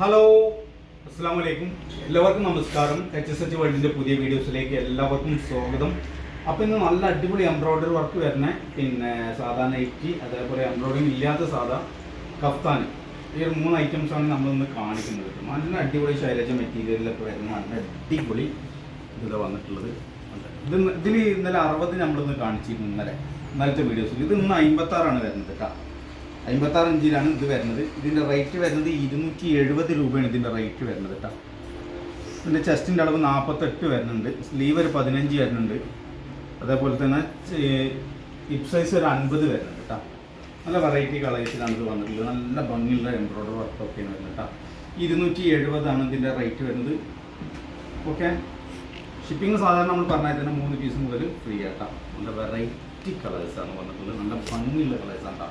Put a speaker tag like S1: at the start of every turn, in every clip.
S1: Hello അസ്സാം വലൈക്കും എല്ലാവർക്കും നമസ്കാരം. എച്ച് എസ് എച്ച് വേൾഡിന്റെ പുതിയ വീഡിയോസിലേക്ക് എല്ലാവർക്കും സ്വാഗതം. അപ്പോൾ ഇന്ന് നല്ല അടിപൊളി എംബ്രോയ്ഡറി വർക്ക് വരുന്ന. പിന്നെ സാധാ നൈറ്റി അതേപോലെ എംബ്രോയ്ഡറിങ് ഇല്ലാത്ത സാധാ കഫ്താൻ ഈ ഒരു മൂന്ന് ഐറ്റംസാണ് ആണ് നമ്മളിന്ന് കാണിക്കുന്നത്. നല്ല അടിപൊളി ശൈലജ മെറ്റീരിയലിലൊക്കെ വരുന്ന നല്ല അടിപൊളി ഇത് വന്നിട്ടുള്ളത്. ഇത് ഇതിൽ ഇന്നലെ അറുപത് നമ്മളിന്ന് കാണിച്ചിരുന്നു ഇന്നലെ. ഇന്നലത്തെ വീഡിയോസിൽ ഇത് ഇന്ന് അമ്പത്താറാണ് വരുന്നത് കേട്ടോ അമ്പത്താറ് ഇഞ്ചിലാണ് ഇത് വരുന്നത്. ഇതിന്റെ റേറ്റ് വരുന്നത് ഇരുന്നൂറ്റി എഴുപത് രൂപയാണ് ഇതിന്റെ റേറ്റ് വരുന്നത് കേട്ടോ. ഇതിന്റെ ചെസ്റ്റിന്റെ അളവ് നാൽപ്പത്തെട്ട് വരുന്നുണ്ട്. സ്ലീവ് ഒരു പതിനഞ്ച് വരുന്നുണ്ട്. അതേപോലെ തന്നെ ഹിപ് സൈസ് ഒരു അൻപത് വരുന്നുണ്ട് കേട്ടോ. നല്ല വെറൈറ്റി കളേഴ്സിലാണ് ഇത് വന്നിട്ടുള്ളത്. നല്ല ഭംഗിയുള്ള എംബ്രോയിഡറി വർക്ക് ഒക്കെയാണ് വരുന്നത് കേട്ടോ. ഇരുന്നൂറ്റി എഴുപതാണ് ഇതിന്റെ റേറ്റ് വരുന്നത്. ഓക്കെ ഷിപ്പിംഗ് സാധാരണ നമ്മൾ പറഞ്ഞാൽ തന്നെ മൂന്ന് പീസ് മുതൽ ഫ്രീ ആട്ടോ നല്ല വെറൈറ്റി കളേഴ്സാണ് വന്നിട്ടുള്ളത്. നല്ല ഭംഗിയുള്ള കളേഴ്സാണ് കേട്ടോ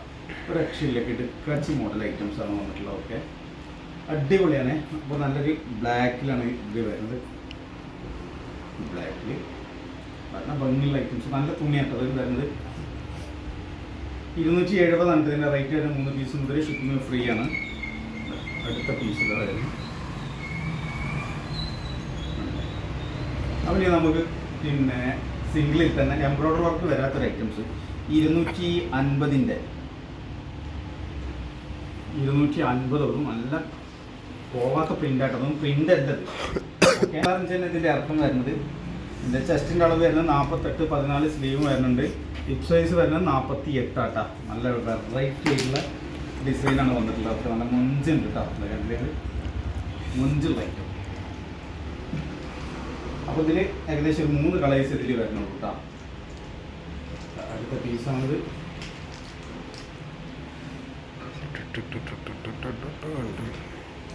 S1: ഒരു രക്ഷയിലൊക്കെ ഇട്ട് ക്രച്ച് മോഡൽ ഐറ്റംസ് ആണ് വന്നിട്ടുള്ളത്. ഓക്കെ അടിപൊളിയാണ്. അപ്പോൾ നല്ലൊരു ബ്ലാക്കിലാണ് ഇത് വരുന്നത്. ബ്ലാക്കിൽ നല്ല ഭംഗിയുള്ള ഐറ്റംസ് നല്ല തുണിയാണ് ഇത് വരുന്നത് ഇരുന്നൂറ്റി എഴുപതാണ് ഇതിന്റെ റേറ്റ് വരുന്നത് മൂന്ന് പീസ് മുതൽ ഷിപ്പിംഗ് ഫ്രീ ആണ്. അടുത്ത പീസ് വരുന്നത് അപ്പോൾ നമുക്ക് പിന്നെ സിംഗിളിൽ തന്നെ എംബ്രോയ്ഡറി വർക്ക് വരാത്തൊരു ഐറ്റംസ് ഇരുന്നൂറ്റി അൻപതിന്റെ. ഇരുന്നൂറ്റി അൻപതോടും നല്ല പോവാത്ത പ്രിന്റ് ആയിട്ട് പ്രിന്റ് അല്ലത് ഇതിന്റെ ഇറക്കം വരുന്നത് ഇതിന്റെ ചെസ്റ്റിന്റെ അളവ് വരുന്നത് നാൽപ്പത്തെട്ട് പതിനാല് സ്ലീവ് വരുന്നുണ്ട്. ഹിപ് സൈസ് വരുന്നത് നാൽപ്പത്തി എട്ടാട്ടാ നല്ല വെറൈറ്റി ആയിട്ടുള്ള ഡിസൈനാണ് വന്നിട്ടുള്ളത്. നല്ല മുഞ്ചുണ്ട് കേട്ടോ കണ്ടിലേക്ക് മുഞ്ചുള്ള ഐറ്റം അപ്പോൾ ഇതിൽ ഏകദേശം മൂന്ന് കളേഴ്സ് ഇതിൽ വരണം അടുത്ത പീസാണിത്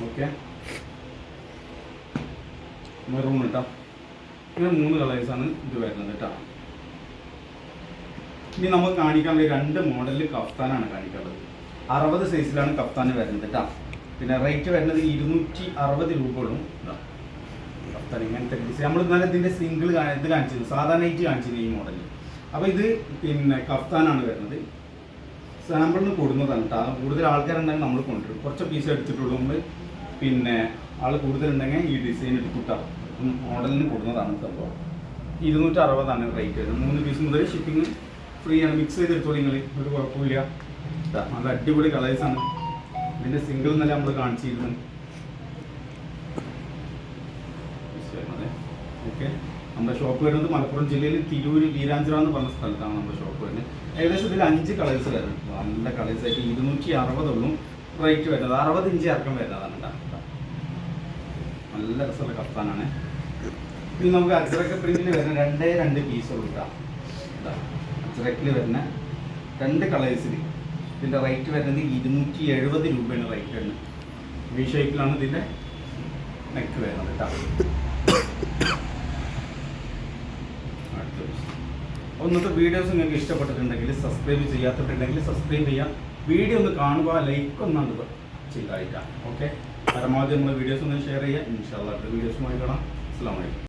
S1: ഓക്കെ. മെറൂൺ കേട്ടോ ഇങ്ങനെ മൂന്ന് കളേഴ്സാണ് ഇത് വരുന്നത് കേട്ടോ ഇനി നമ്മൾ കാണിക്കാനുള്ള രണ്ട് മോഡലിൽ കഫ്താനാണ് കാണിക്കാനുള്ളത്. അറുപത് സൈസിലാണ് കഫ്താൻ വരുന്നത് കേട്ടോ പിന്നെ റേറ്റ് വരുന്നത് ഇരുന്നൂറ്റി അറുപത് രൂപ ഉള്ളൂ. ഇതാ. ഇങ്ങനത്തെ ഡിസൈൻ നമ്മൾ ഇന്നലെ ഇതിന്റെ സിംഗിൾ ഇത് കാണിച്ചിരുന്നു. സാധാരണ ആയിട്ട് കാണിച്ചിരുന്നു ഈ മോഡൽ അപ്പോൾ ഇത് പിന്നെ കഫ്താനാണ് വരുന്നത്. സാമ്പിളിന് കൊടുക്കുന്നതാണ് കേട്ടോ കൂടുതൽ ആൾക്കാരുണ്ടെങ്കിൽ നമ്മൾ കൊണ്ടുവരും. കുറച്ച് പീസ് എടുത്തിട്ടുള്ളൂ. നമ്മൾ പിന്നെ ആൾ കൂടുതലുണ്ടെങ്കിൽ ഈ ഡിസൈൻ എടുത്തിട്ടാണ് മോഡലിന് കൊടുക്കുന്നതാണ് സംഭവം. ഇരുന്നൂറ്റി അറുപതാണ് റേറ്റ് വരുന്നത്. മൂന്ന് പീസ് മുതൽ ഷിപ്പിംഗ് ഫ്രീ ആണ്. മിക്സ് ചെയ്തെടുത്തോളൂ നിങ്ങൾ ഒരു കുഴപ്പമില്ല നല്ല അടിപൊളി കളേഴ്സാണ് ഇതിന്റെ സിംഗിൾ ഇന്നലെ നമ്മൾ കാണിച്ചിരുന്നു. ഓക്കെ നമ്മുടെ ഷോപ്പ് വരുന്നത് മലപ്പുറം ജില്ലയിൽ തിരൂര് വീരാഞ്ചിറ എന്ന് പറഞ്ഞ സ്ഥലത്താണ് നമ്മുടെ ഷോപ്പ് വരുന്നത്. ഏകദേശം ഇതിൽ അഞ്ച് കളേഴ്സ് വരുന്നുണ്ട് നല്ല കളേഴ്സ് ആയിട്ട് ഇരുന്നൂറ്റി അറുപതുള്ളൂ റേറ്റ് വരുന്നത്. അറുപത് ഇഞ്ച് ഇറക്കം വരുന്നതാണ് നല്ല രസമുള്ള കഫ്താനാണ്. പിന്നെ നമുക്ക് അജ്രക്ക പ്രിന്റിൽ വരുന്ന രണ്ടേ രണ്ട് പീസുകൾ കിട്ടാം. അജ്രക്കിൽ വരുന്ന രണ്ട് കളേഴ്സിൽ ഇതിന്റെ റേറ്റ് വരുന്നത് ഇരുന്നൂറ്റി എഴുപത് രൂപയാണ് റേറ്റ് വരുന്നത്. വി ഷേപ്പിലാണ് ഇതിന്റെ നെക്ക് വരുന്നത് കേട്ടോ അടുത്ത piece. ഇന്നത്തെ വീഡിയോസ് നിങ്ങൾക്ക് ഇഷ്ടപ്പെട്ടിട്ടുണ്ടെങ്കിൽ സബ്സ്ക്രൈബ് ചെയ്യാത്തിട്ടുണ്ടെങ്കിൽ സബ്സ്ക്രൈബ് ചെയ്യാം വീഡിയോ ഒന്ന് കാണുക ലൈക്ക് ഒന്നാണ് ചെയ്തായിട്ടാണ് ഓക്കെ പരമാവധി നമ്മൾ വീഡിയോസ് ഒന്ന് ഷെയർ ചെയ്യാം ഇൻഷാല്ല വീഡിയോസുമായി കാണാം. അസ്സാം വലൈക്കും